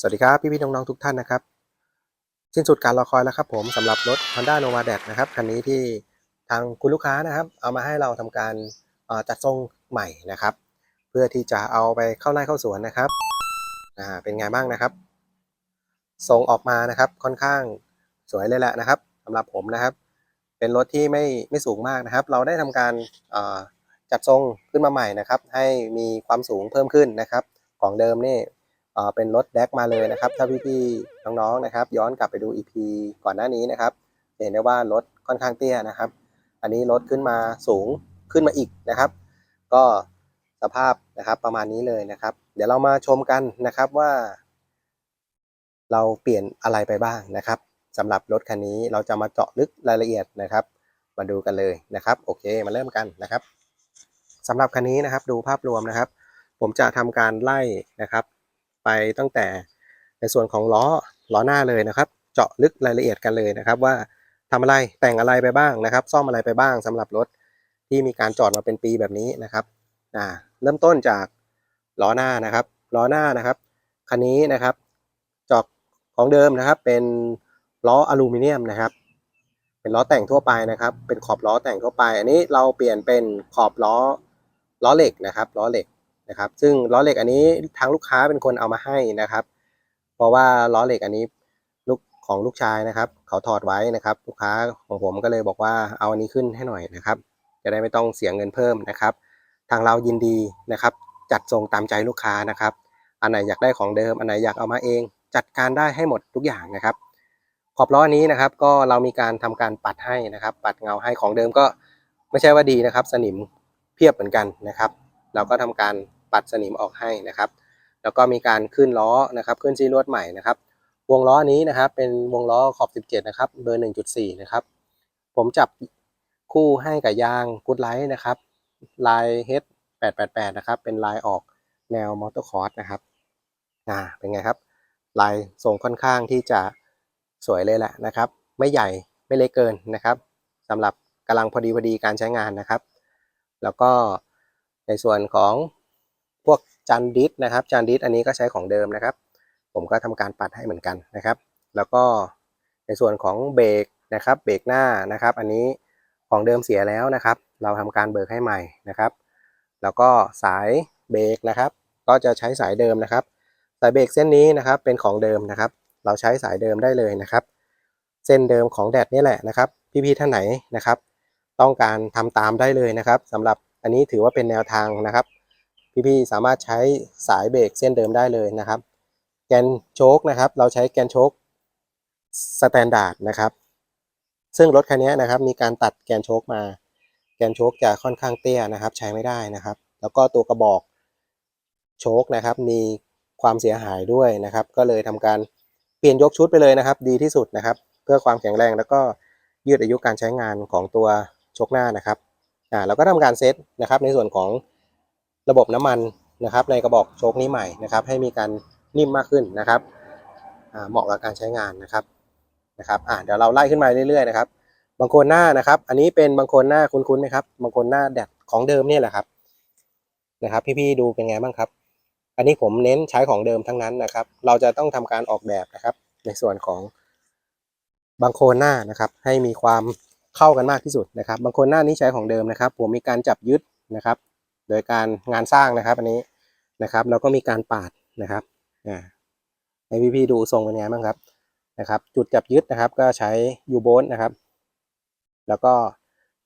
สวัสดีครับ พี่ๆน้องๆทุกท่านนะครับ สิ้นสุดการรอคอยแล้วครับผมสำหรับรถ Honda Nova d a นะครับคันนี้ที่ทางคุณลูกค้านะครับ เอามาให้เราทำการจัดทรงใหม่นะครับ เพื่อที่จะเอาไปเข้าไร่เข้าสวนนะครับเป็นไงบ้างนะครับทรงออกมานะครับค่อนข้างสวยเลยแหละนะครับสำหรับผมนะครับ เป็นรถที่ไม่ไม่สูงมากนะครับ เราได้ทำการจัดทรงขึ้นมาใหม่นะครับ ให้มีความสูงเพิ่มขึ้นนะครับ ของเดิมนี่ เอ่อเป็นรถแดกมาเลยนะครับ ถ้าพี่ๆน้องๆนะครับ ย้อนกลับไปดู EP ก่อนหน้านี้นะครับเห็นได้ว่ารถค่อนข้างเตี้ยนะครับ อันนี้รถขึ้นมาสูงขึ้นมาอีกนะครับ ก็สภาพนะครับประมาณนี้เลยนะครับ เดี๋ยวเรามาชมกันนะครับว่า เราเปลี่ยนอะไรไปบ้างนะครับสำหรับรถคันนี้เราจะมาเจาะลึกรายละเอียดนะครับ มาดูกันเลยนะครับ โอเคมาเริ่มกันนะครับสำหรับคันนี้นะครับ ดูภาพรวมนะครับ ผมจะทำการไล่นะครับ ไปตั้งแต่ในส่วนของล้อล้อหน้าเลยนะครับ เจาะลึกรายละเอียดกันเลยนะครับ ว่าทำอะไรแต่งอะไรไปบ้างนะครับ ซ่อมอะไรไปบ้างสำหรับรถที่มีการจอดมาเป็นปีแบบนี้นะครับอ่าเริ่มต้นจากล้อหน้านะครับล้อหน้านะครับคันนี้นะครับ จอกของเดิมนะครับ เป็นล้ออลูมิเนียมนะครับ เป็นล้อแต่งทั่วไปนะครับ เป็นขอบล้อแต่งทั่วไป อันนี้เราเปลี่ยนเป็นขอบล้อล้อเหล็กนะครับล้อเหล็ก นะครับ ซึ่งล้อเหล็กอันนี้ทางลูกค้าเป็นคนเอามาให้นะครับ เพราะว่าล้อเหล็กอันนี้ลูกของลูกชายนะครับ เขาถอดไว้นะครับ ลูกค้าของผมก็เลยบอกว่าเอาอันนี้ขึ้นให้หน่อยนะครับ จะได้ไม่ต้องเสียเงินเพิ่มนะครับ ทางเรายินดีนะครับ จัดส่งตามใจลูกค้านะครับ อันไหนอยากได้ของเดิมอันไหนอยากเอามาเอง จัดการได้ให้หมดทุกอย่างนะครับ ขอบล้อนี้นะครับ ก็เรามีการทำการปัดให้นะครับ ปัดเงาให้ของเดิมก็ไม่ใช่ว่าดีนะครับ สนิมเพียบเหมือนกันนะครับ เราก็ทำการ ปัดสนิมออกให้นะครับ แล้วก็มีการขึ้นล้อนะครับขึ้นซีลวดใหม่นะครับ วงล้อนี้นะครับเป็นวงล้อขอบ 17 นะครับ เบอร์ 1.4 นะครับ ผมจับคู่ให้กับยางกูดไลท์นะครับ ลาย H 888 นะครับ เป็นลายออกแนวมอเตอร์คอร์สนะครับอ่าเป็นไงครับ ลายทรงค่อนข้างที่จะสวยเลยแหละนะครับ ไม่ใหญ่ไม่เล็กเกินนะครับสำหรับกำลังพอดีพอดีการใช้งานนะครับ แล้วก็ในส่วนของ จานดิสนะครับจานดิสอันนี้ก็ใช้ของเดิมนะครับ ผมก็ทำการปัดให้เหมือนกันนะครับ แล้วก็ในส่วนของเบรกนะครับเบรกหน้านะครับ อันนี้ของเดิมเสียแล้วนะครับ เราทำการเบิกให้ใหม่นะครับ แล้วก็สายเบรกนะครับ ก็จะใช้สายเดิมนะครับ สายเบรกเส้นนี้นะครับเป็นของเดิมนะครับ เราใช้สายเดิมได้เลยนะครับ เส้นเดิมของแดดนี่แหละนะครับ พี่ๆท่านไหนนะครับ ต้องการทำตามได้เลยนะครับสำหรับอันนี้ถือว่าเป็นแนวทางนะครับ พี่ๆสามารถใช้สายเบรกเส้นเดิมได้เลยนะครับ แกนโชคนะครับ เราใช้แกนโชคสแตนดาร์ดนะครับ ซึ่งรถคันนี้นะครับ มีการตัดแกนโชคมา แกนโชคจะค่อนข้างเตี้ยนะครับ ใช้ไม่ได้นะครับ แล้วก็ตัวกระบอกโชคนะครับ มีความเสียหายด้วยนะครับ ก็เลยทำการเปลี่ยนยกชุดไปเลยนะครับ ดีที่สุดนะครับ เพื่อความแข็งแรงแล้วก็ยืดอายุการใช้งานของตัวโชคหน้านะครับอ่าเราก็ทำการเซตนะครับในส่วนของ ระบบน้ำมันนะครับ ในกระบอกโชคนี้ใหม่นะครับ ให้มีการนิ่มมากขึ้นนะครับเหมาะกับการใช้งานนะครับนะครับอ่าเดี๋ยวเราไล่ขึ้นมาเรื่อยๆนะครับบางคนหน้านะครับ อันนี้เป็นบางคนหน้าคุ้นๆไหมครับบางคนหน้าแดดของเดิมเนี่ยแหละครับนะครับ พี่ๆดูเป็นไงบ้างครับ อันนี้ผมเน้นใช้ของเดิมทั้งนั้นนะครับ เราจะต้องทำการออกแบบนะครับ ในส่วนของบางคนหน้านะครับ ให้มีความเข้ากันมากที่สุดนะครับ บางคนหน้านี้ใช้ของเดิมนะครับ ผมมีการจับยึดนะครับ โดยการงานสร้างนะครับ อันนี้นะครับแล้วก็มีการปาดนะครับอ่าให้พี่ๆดูทรงเป็นไงบ้างครับนะครับ จุดจับยึดนะครับ ก็ใช้ยูโบนนะครับ แล้วก็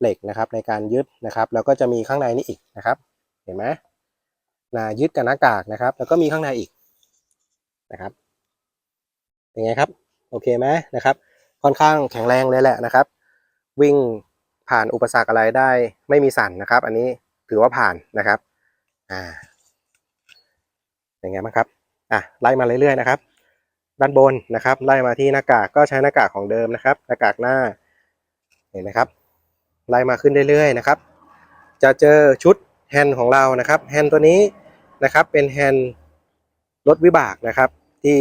เหล็กนะครับในการยึดนะครับ แล้วก็จะมีข้างในนี่อีกนะครับ เห็นไหมนะยึดกับหน้ากากนะครับ แล้วก็มีข้างในอีกนะครับเป็นไงครับ โอเคไหมนะครับ ค่อนข้างแข็งแรงเลยแหละนะครับ วิ่งผ่านอุปสรรคอะไรได้ไม่มีสั่นนะครับ อันนี้ ถือว่าผ่านนะครับ อ่าเป็นไงบ้างครับ อะไล่มาเรื่อยๆนะครับ ด้านบนนะครับ ไล่มาที่หน้ากากก็ใช้หน้ากากของเดิมนะครับ หน้ากากหน้าเห็นไหมครับ ไล่มาขึ้นเรื่อยๆนะครับ จะเจอชุดแฮนด์ของเรานะครับแฮนด์ตัวนี้นะครับเป็นแฮนด์รถวิบากนะครับ ที่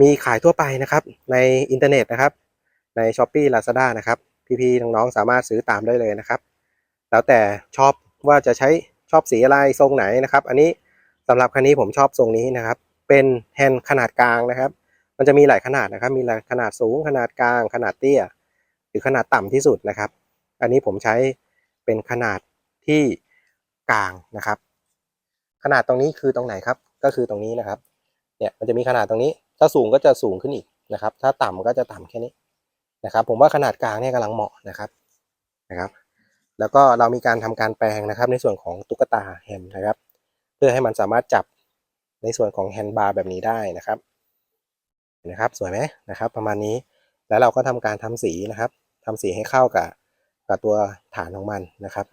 มีขายทั่วไปนะครับ ในอินเทอร์เน็ตนะครับ ใน s h อ p e e Lazada นะครับ พี่ๆน้องๆสามารถซื้อตามได้เลยนะครับ แล้วแต่ชอบว่าจะใช้ชอบสีอะไรทรงไหนนะครับ อันนี้สำหรับคันนี้ผมชอบทรงนี้นะครับ เป็นแฮนด์ขนาดกลางนะครับ มันจะมีหลายขนาดนะครับ มีขนาดสูงขนาดกลางขนาดเตี้ย หรือขนาดต่ำที่สุดนะครับ อันนี้ผมใช้เป็นขนาดที่กลางนะครับ ขนาดตรงนี้คือตรงไหนครับ ก็คือตรงนี้นะครับ เนี่ยมันจะมีขนาดตรงนี้ ถ้าสูงก็จะสูงขึ้นอีกนะครับ ถ้าต่ำก็จะต่ำแค่นี้นะครับ ผมว่าขนาดกลางเนี่ยกำลังเหมาะนะครับนะครับ แล้วก็เรามีการทำการแปลงนะครับ ในส่วนของตุ๊กตาแฮนด์นะครับ เพื่อให้มันสามารถจับในส่วนของแฮนด์บาร์แบบนี้ได้นะครับนะครับสวยไหมนะครับ ประมาณนี้แล้วเราก็ทำการทำสีนะครับทำสีให้เข้ากับกับตัวฐานของมันนะครับ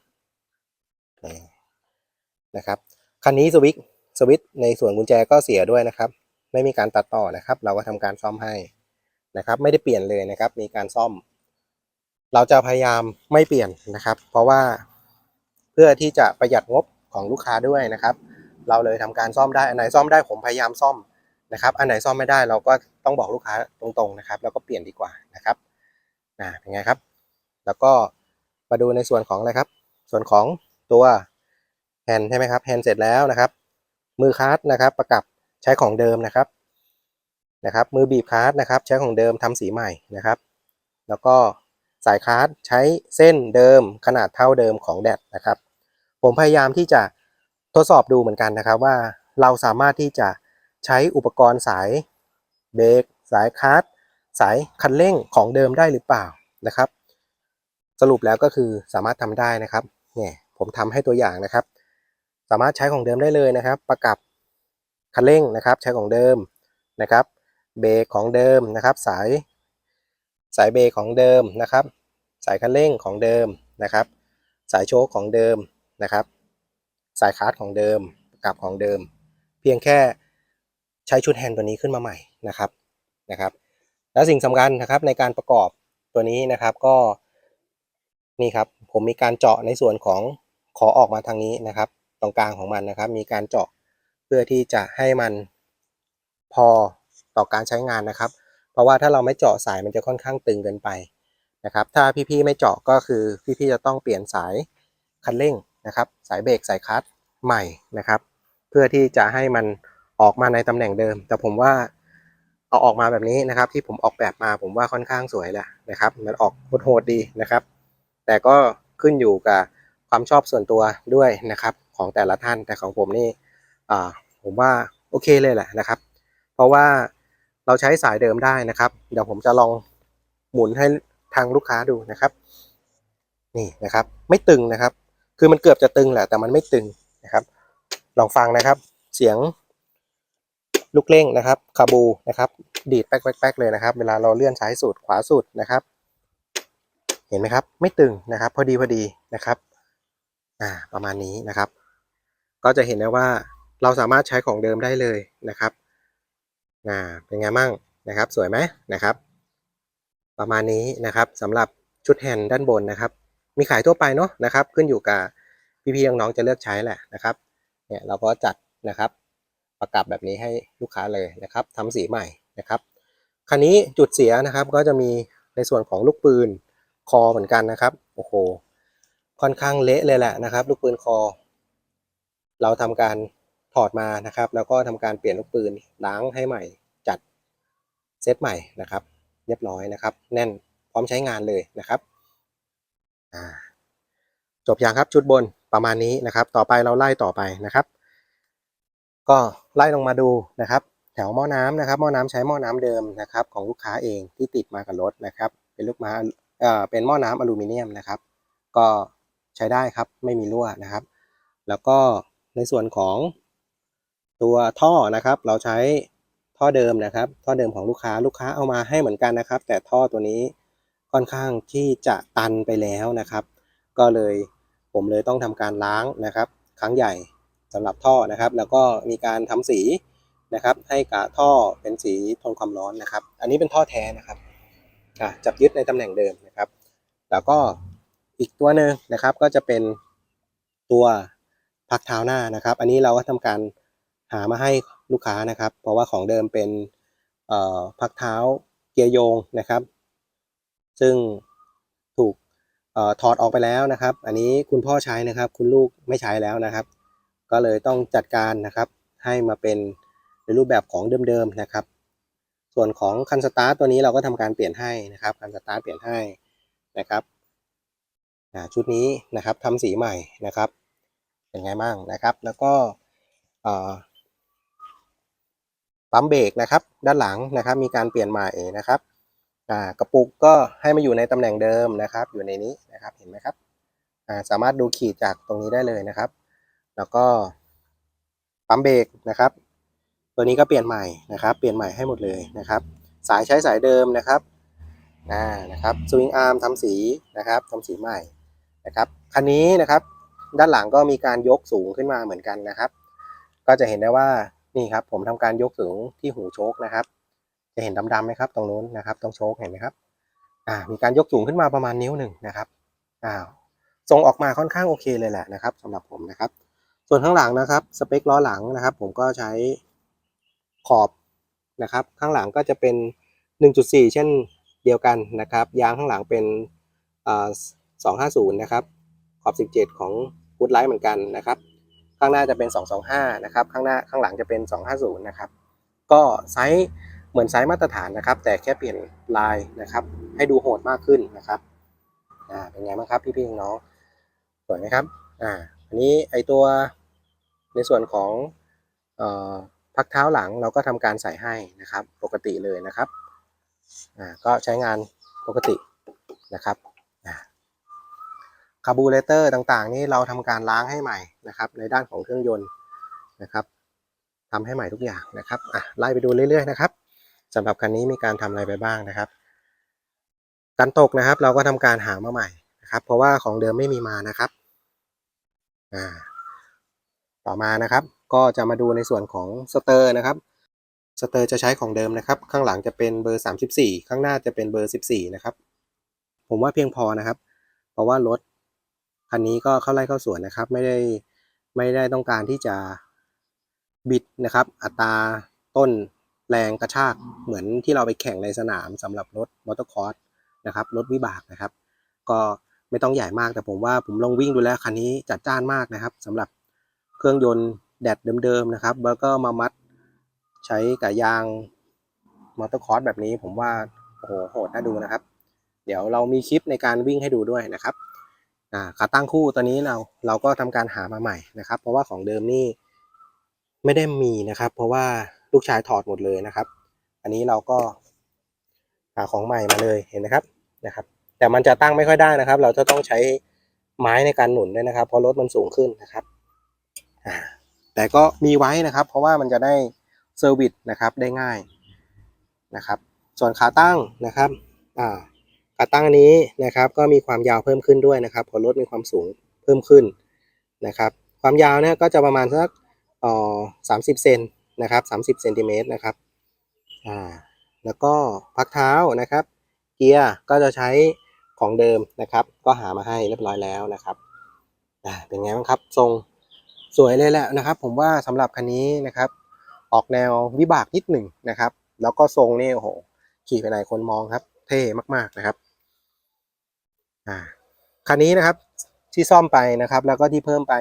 นะครับคันนี้สวิตช์สวิตช์ในส่วนกุญแจก็เสียด้วยนะครับ ไม่มีการตัดต่อนะครับ เราก็ทำการซ่อมให้นะครับ ไม่ได้เปลี่ยนเลยนะครับ มีการซ่อม เราจะพยายามไม่เปลี่ยนนะครับ เพราะว่าเพื่อที่จะประหยัดงบของลูกค้าด้วยนะครับ เราเลยทำการซ่อมได้อันไหนซ่อมได้ผมพยายามซ่อมนะครับ อันไหนซ่อมไม่ได้เราก็ต้องบอกลูกค้าตรงๆนะครับ แล้วก็เปลี่ยนดีกว่านะครับนะเป็นไงครับ แล้วก็มาดูในส่วนของอะไรครับ ส่วนของตัวแฮนใช่ไหมครับแฮนเสร็จแล้วนะครับ มือคาร์ดนะครับ ประกับใช้ของเดิมนะครับนะครับ มือบีบคาร์ดนะครับ ใช้ของเดิมทำสีใหม่นะครับ แล้วก็ สายคาร์ดใช้เส้นเดิมขนาดเท่าเดิมของแดดนะครับ ผมพยายามที่จะทดสอบดูเหมือนกันนะครับว่าเราสามารถที่จะใช้อุปกรณ์สายเบรกสายคาร์ดสายคันเร่งของเดิมได้หรือเปล่านะครับ สรุปแล้วก็คือสามารถทำได้นะครับเนี่ยผมทำให้ตัวอย่างนะครับ สามารถใช้ของเดิมได้เลยนะครับ ประกับคันเร่งนะครับ ใช้ของเดิมนะครับ เบรกของเดิมนะครับ สายสายเบรกของเดิมนะครับ สายคันเร่งของเดิมนะครับ สายโชคของเดิมนะครับ สายคาร์ดของเดิมกับของเดิม เพียงแค่ใช้ชุดแฮนด์ตัวนี้ขึ้นมาใหม่นะครับนะครับ แล้วสิ่งสำคัญนะครับในการประกอบตัวนี้นะครับก็นี่ครับผมมีการเจาะในส่วนของขอออกมาทางนี้นะครับ ตรงกลางของมันนะครับ มีการเจาะเพื่อที่จะให้มันพอต่อการใช้งานนะครับ เพราะว่าถ้าเราไม่เจาะสายมันจะค่อนข้างตึงเกินไป นะครับ ถ้าพี่ๆไม่เจาะก็คือพี่ๆจะต้องเปลี่ยนสายคันเร่งนะครับ สายเบรกสายคลัตช์ใหม่นะครับ เพื่อที่จะให้มันออกมาในตำแหน่งเดิม แต่ผมว่าเอาออกมาแบบนี้นะครับ ที่ผมออกแบบมาผมว่าค่อนข้างสวยแหละนะครับ มันออกโหดๆดีนะครับ แต่ก็ขึ้นอยู่กับความชอบส่วนตัวด้วยนะครับ ของแต่ละท่านแต่ของผมนี่อ่าผมว่าโอเคเลยแหละนะครับ เพราะว่าเราใช้สายเดิมได้นะครับ เดี๋ยวผมจะลองหมุนให้ ทางลูกค้าดูนะครับ นี่นะครับ ไม่ตึงนะครับ คือมันเกือบจะตึงแหละแต่มันไม่ตึงนะครับ ลองฟังนะครับ เสียงลูกเร่งนะครับคาบูนะครับ ดีดแป๊กๆๆเลยนะครับ เวลาเราเลื่อนซ้ายสุดขวาสุดนะครับ เห็นไหมครับ ไม่ตึงนะครับ พอดีพอดีนะครับ อ่า ประมาณนี้นะครับ ก็จะเห็นได้ว่าเราสามารถใช้ของเดิมได้เลยนะครับอ่าเป็นไงมั่งนะครับ สวยไหมนะครับ ประมาณนี้นะครับสำหรับชุดแฮนด์ด้านบนนะครับ มีขายทั่วไปเนาะนะครับ ขึ้นอยู่กับพี่ๆน้องๆจะเลือกใช้แหละนะครับเนี่ยเราก็จัดนะครับ ประกับแบบนี้ให้ลูกค้าเลยนะครับทำสีใหม่นะครับคันนี้จุดเสียนะครับก็จะมีในส่วนของลูกปืนคอเหมือนกันนะครับโอ้โหค่อนข้างเละเลยแหละนะครับ ลูกปืนคอ เราทำการถอดมานะครับ แล้วก็ทำการเปลี่ยนลูกปืนล้างให้ใหม่จัดเซตใหม่นะครับ เรียบร้อยนะครับ แน่นพร้อมใช้งานเลยนะครับจบยังครับชุดบนประมาณนี้นะครับ ต่อไปเราไล่ต่อไปนะครับ ก็ไล่ลงมาดูนะครับ แถวหม้อน้ำนะครับหม้อน้ำใช้หม้อน้ำเดิมนะครับ ของลูกค้าเองที่ติดมากับรถนะครับ เป็นลูกม้าเอ่อเป็นหม้อน้ำอลูมิเนียมนะครับ ก็ใช้ได้ครับไม่มีรั่วนะครับ แล้วก็ในส่วนของตัวท่อนะครับ เราใช้ ท่อเดิมนะครับ ท่อเดิมของลูกค้าลูกค้าเอามาให้เหมือนกันนะครับ แต่ท่อตัวนี้ค่อนข้างที่จะตันไปแล้วนะครับ ก็เลยผมเลยต้องทำการล้างนะครับ ครั้งใหญ่สำหรับท่อนะครับ แล้วก็มีการทำสีนะครับ ให้กับท่อเป็นสีทนความร้อนนะครับ อันนี้เป็นท่อแท้นะครับจับยึดในตำแหน่งเดิมนะครับ แล้วก็อีกตัวหนึ่งนะครับก็จะเป็นตัวพักเท้าหน้านะครับ อันนี้เราก็ทำการหามาให้ ลูกค้านะครับ เพราะว่าของเดิมเป็นพักเท้าเกียร์โยงนะครับ ซึ่งถูกออถอดออกไปแล้วนะครับ อันนี้คุณพ่อใช้นะครับ คุณลูกไม่ใช้แล้วนะครับ ก็เลยต้องจัดการนะครับ ให้มาเป็นในรูปแบบของเดิมๆนะครับ ส่วนของคันสตาร์ทตัวนี้เราก็ทำการเปลี่ยนให้นะครับ คันสตาร์ทเปลี่ยนให้นะครับชุดนี้นะครับทำสีใหม่นะครับ เป็นไงบ้างนะครับ แล้วก็ ปั๊มเบรกนะครับ ด้านหลังนะครับมีการเปลี่ยนใหม่นะครับอ่ากระปุกก็ให้มาอยู่ในตำแหน่งเดิมนะครับ อยู่ในนี้นะครับเห็นไหมครับอ่าสามารถดูขีดจากตรงนี้ได้เลยนะครับ แล้วก็ปั๊มเบรกนะครับ ตัวนี้ก็เปลี่ยนใหม่นะครับ เปลี่ยนใหม่ให้หมดเลยนะครับ สายใช้สายเดิมนะครับอ่านะครับสวิงอาร์มทำสีนะครับทำสีใหม่นะครับคันนี้นะครับ ด้านหลังก็มีการยกสูงขึ้นมาเหมือนกันนะครับ ก็จะเห็นได้ว่า นี่ครับผมทำการยกสูงที่หูโชคนะครับ จะเห็นดำๆไหมครับ ตรงนู้นนะครับตรงโชคเห็นไหมครับอ่ามีการยกสูงขึ้นมาประมาณนิ้วหนึ่งนะครับอ้าวทรงออกมาค่อนข้างโอเคเลยแหละนะครับสำหรับผมนะครับ ส่วนข้างหลังนะครับสเปคล้อหลังนะครับ ผมก็ใช้ขอบนะครับ ข้างหลังก็จะเป็น 1.4 เช่นเดียวกันนะครับ ยางข้างหลังเป็นอ่า250 นะครับ ขอบ 17 ของ Wood Light เหมือนกันนะครับ ข้างหน้าจะเป็น 225 นะครับ ข้างหน้าข้างหลังจะเป็น 250 นะครับ ก็ไซส์เหมือนไซส์มาตรฐานนะครับ แต่แค่เปลี่ยนลายนะครับ ให้ดูโหดมากขึ้นนะครับ อ่า เป็นไงบ้างครับพี่ๆน้องๆสวยไหมครับ อ่า อันนี้ไอตัวในส่วนของเอ่อพักเท้าหลังเราก็ทำการใส่ให้นะครับ ปกติเลยนะครับ อ่า ก็ใช้งานปกตินะครับ คาร์บูเรเตอร์ต่างๆ นี่เราทำการล้างให้ใหม่นะครับ ในด้านของเครื่องยนต์นะครับทำให้ใหม่ทุกอย่างนะครับอะไล่ไปดูเรื่อย ๆ นะครับสำหรับคันนี้มีการทำอะไรไปบ้างนะครับการตกนะครับ เราก็ทำการหามาใหม่นะครับ เพราะว่าของเดิมไม่มีมานะครับอ่าต่อมานะครับ ก็จะมาดูในส่วนของสเตอร์นะครับสเตอร์จะใช้ของเดิมนะครับ ข้างหลังจะเป็นเบอร์ 34 ข้างหน้าจะเป็นเบอร์ 14 นะครับ ผมว่าเพียงพอนะครับ เพราะว่ารถ คันนี้ก็เข้าไร่เข้าสวนนะครับ ไม่ได้ไม่ได้ต้องการที่จะบิดนะครับ อัตราต้นแรงกระชากเหมือนที่เราไปแข่งในสนามสำหรับรถมอเตอร์คอร์สนะครับรถวิบากนะครับ ก็ไม่ต้องใหญ่มากแต่ผมว่าผมลองวิ่งดูแล้วคันนี้จัดจ้านมากนะครับสำหรับเครื่องยนต์แดดเดิมๆนะครับแล้วก็มามัดใช้กับยางมอเตอร์คอร์สแบบนี้ผมว่าโอ้โหโหดน่าดูนะครับ เดี๋ยวเรามีคลิปในการวิ่งให้ดูด้วยนะครับ ขาตั้งคู่ตัวนี้เราเราก็ทำการหามาใหม่นะครับ เพราะว่าของเดิมนี่ไม่ได้มีนะครับ เพราะว่าลูกชายถอดหมดเลยนะครับ อันนี้เราก็หาของใหม่มาเลยเห็นไหมครับนะครับ แต่มันจะตั้งไม่ค่อยได้นะครับ เราจะต้องใช้ไม้ในการหนุนด้วยนะครับ เพราะรถมันสูงขึ้นนะครับแต่ก็มีไว้นะครับ เพราะว่ามันจะได้เซอร์วิสนะครับได้ง่ายนะครับ ส่วนขาตั้งนะครับอ่า ขาตั้งนี้นะครับก็มีความยาวเพิ่มขึ้นด้วยนะครับเพราะรถมีความสูงเพิ่มขึ้นนะครับ ความยาวเนี่ยก็จะประมาณสักอ่อสามสิบเซนนะครับสามสิบเซนติเมตรนะครับอ่าแล้วก็พักเท้านะครับ เกียร์ก็จะใช้ของเดิมนะครับ ก็หามาให้เรียบร้อยแล้วนะครับอ่าเป็นไงบ้างครับทรงสวยเลยแหละนะครับ ผมว่าสำหรับคันนี้นะครับ ออกแนววิบากนิดหนึ่งนะครับ แล้วก็ทรงนี่โอ้โหขี่ไปไหนคนมองครับ เท่มากๆนะครับ อ่าคันนี้นะครับที่ซ่อมไปนะครับ แล้วก็ที่เพิ่มไป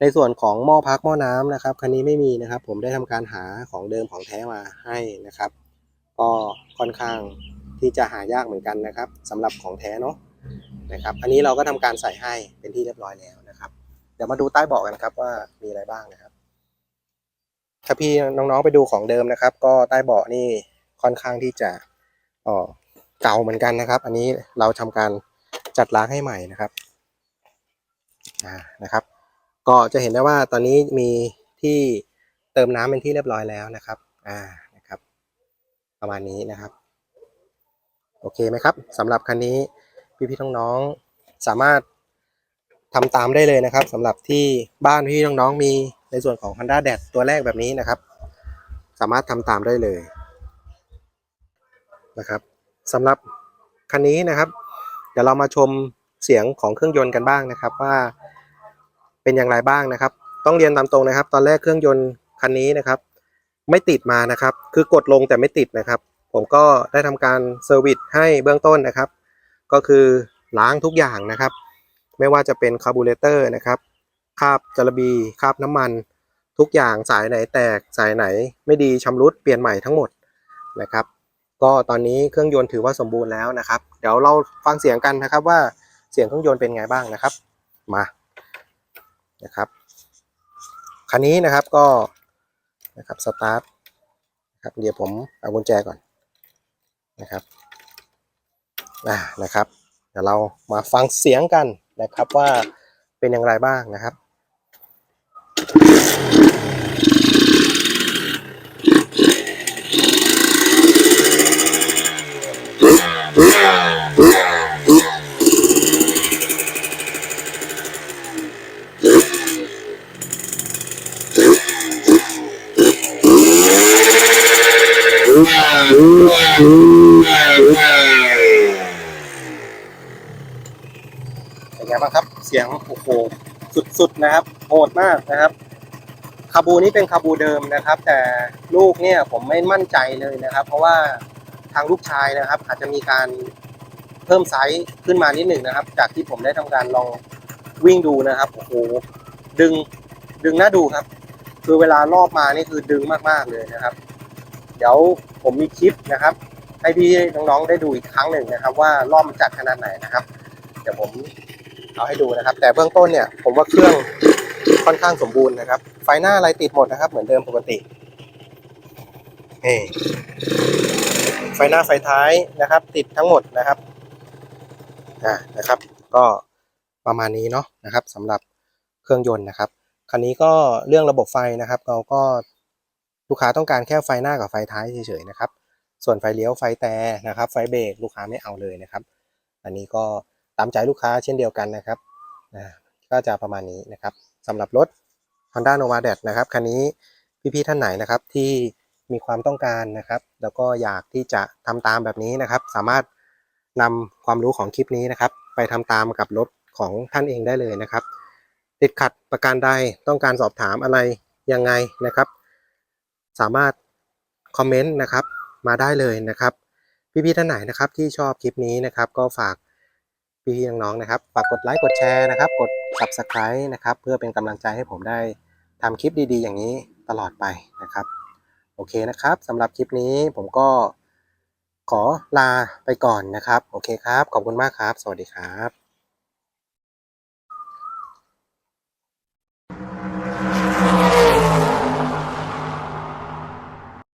ในส่วนของหม้อพักหม้อน้ำนะครับ คันนี้ไม่มีนะครับ ผมได้ทำการหาของเดิมของแท้มาให้นะครับ ก็ค่อนข้างที่จะหายากเหมือนกันนะครับสำหรับของแท้เนาะนะครับ อันนี้เราก็ทำการใส่ให้เป็นที่เรียบร้อยแล้วนะครับ เดี๋ยวมาดูใต้เบาะกันครับว่ามีอะไรบ้างนะครับ ถ้าพี่น้องๆไปดูของเดิมนะครับ ก็ใต้เบาะนี่ค่อนข้างที่จะเอ่อเก่าเหมือนกันนะครับ อันนี้เราทำการ จัดล้างให้ใหม่นะครับอ่านะครับ ก็จะเห็นได้ว่าตอนนี้มีที่เติมน้ำเป็นที่เรียบร้อยแล้วนะครับอ่านะครับ ประมาณนี้นะครับ โอเคไหมครับสำหรับคันนี้พี่ๆน้องๆสามารถทำตามได้เลยนะครับสำหรับที่บ้านพี่น้องๆมีในส่วนของ Honda d a d ตัวแรกแบบนี้นะครับ สามารถทำตามได้เลยนะครับสำหรับคันนี้นะครับ เดี๋ยวเรามาชมเสียงของเครื่องยนต์กันบ้างนะครับว่าเป็นอย่างไรบ้างนะครับ ต้องเรียนตามตรงนะครับ ตอนแรกเครื่องยนต์คันนี้นะครับ ไม่ติดมานะครับ คือกดลงแต่ไม่ติดนะครับ ผมก็ได้ทำการเซอร์วิสให้เบื้องต้นนะครับ ก็คือล้างทุกอย่างนะครับ ไม่ว่าจะเป็นคาร์บูเรเตอร์นะครับคาบจระบีคาบน้ำมันทุกอย่างสายไหนแตกสายไหนไม่ดีชำรุดเปลี่ยนใหม่ทั้งหมดนะครับ ก็ตอนนี้เครื่องยนต์ถือว่าสมบูรณ์แล้วนะครับ เดี๋ยวเราฟังเสียงกันนะครับว่าเสียงเครื่องยนต์เป็นไงบ้างนะครับ มานะครับคันนี้นะครับก็นะครับสตาร์ทนะครับเดี๋ยวผมเอากุญแจก่อนนะครับอ่านะครับ เดี๋ยวเรามาฟังเสียงกันนะครับว่าเป็นอย่างไรบ้างนะครับ เป็นไงบ้างครับ เสียงโอ้โหสุดๆ นะครับโหดมากนะครับคาบูนี้เป็นคาบูเดิมนะครับ แต่ลูกเนี่ยผมไม่มั่นใจเลยนะครับ เพราะว่าทางลูกชายนะครับ อาจจะมีการเพิ่มไซส์ขึ้นมานิดหนึ่งนะครับ จากที่ผมได้ทำการลองวิ่งดูนะครับโอ้โหดึงดึงน่าดูครับ คือเวลารอบมานี่คือดึงมากๆเลยนะครับ เดี๋ยวผมมีคลิปนะครับ ให้พี่น้องๆได้ดูอีกครั้งหนึ่งนะครับ ว่ารอบมันจัดขนาดไหนนะครับ เดี๋ยวผม เอาให้ดูนะครับ แต่เบื้องต้นเนี่ยผมว่าเครื่องค่อนข้างสมบูรณ์นะครับ ไฟหน้าอะไรติดหมดนะครับ เหมือนเดิมปกตินี่ไฟหน้าไฟท้ายนะครับ ติดทั้งหมดนะครับอ่านะครับ ก็ประมาณนี้เนาะนะครับสำหรับเครื่องยนต์นะครับคันนี้ก็เรื่องระบบไฟนะครับ เราก็ลูกค้าต้องการแค่ไฟหน้ากับไฟท้ายเฉยๆนะครับ ส่วนไฟเลี้ยวไฟแต่นะครับ ไฟเบรกลูกค้าไม่เอาเลยนะครับ อันนี้ก็ ตามใจลูกค้าเช่นเดียวกันนะครับก็จะประมาณนี้นะครับสำหรับรถ Honda Nova d a d นะครับคันนี้พี่ๆท่านไหนนะครับที่มีความต้องการนะครับ แล้วก็อยากที่จะทำตามแบบนี้นะครับ สามารถนำความรู้ของคลิปนี้นะครับ ไปทำตามกับรถของท่านเองได้เลยนะครับ ติดขัดประการใดต้องการสอบถามอะไรยังไงนะครับ สามารถคอมเมนต์นะครับมาได้เลยนะครับ พี่ๆท่านไหนนะครับที่ชอบคลิปนี้นะครับ ก็ฝาก พี่ๆน้องๆนะครับฝากกดไลค์กดแชร์นะครับ กด Subscribe นะครับ เพื่อเป็นกำลังใจให้ผมได้ทำคลิปดีๆ อย่างนี้ตลอดไปนะครับ โอเคนะครับสำหรับคลิปนี้ผมก็ขอลาไปก่อนนะครับ โอเคครับ ขอบคุณมากครับ สวัสดีครับ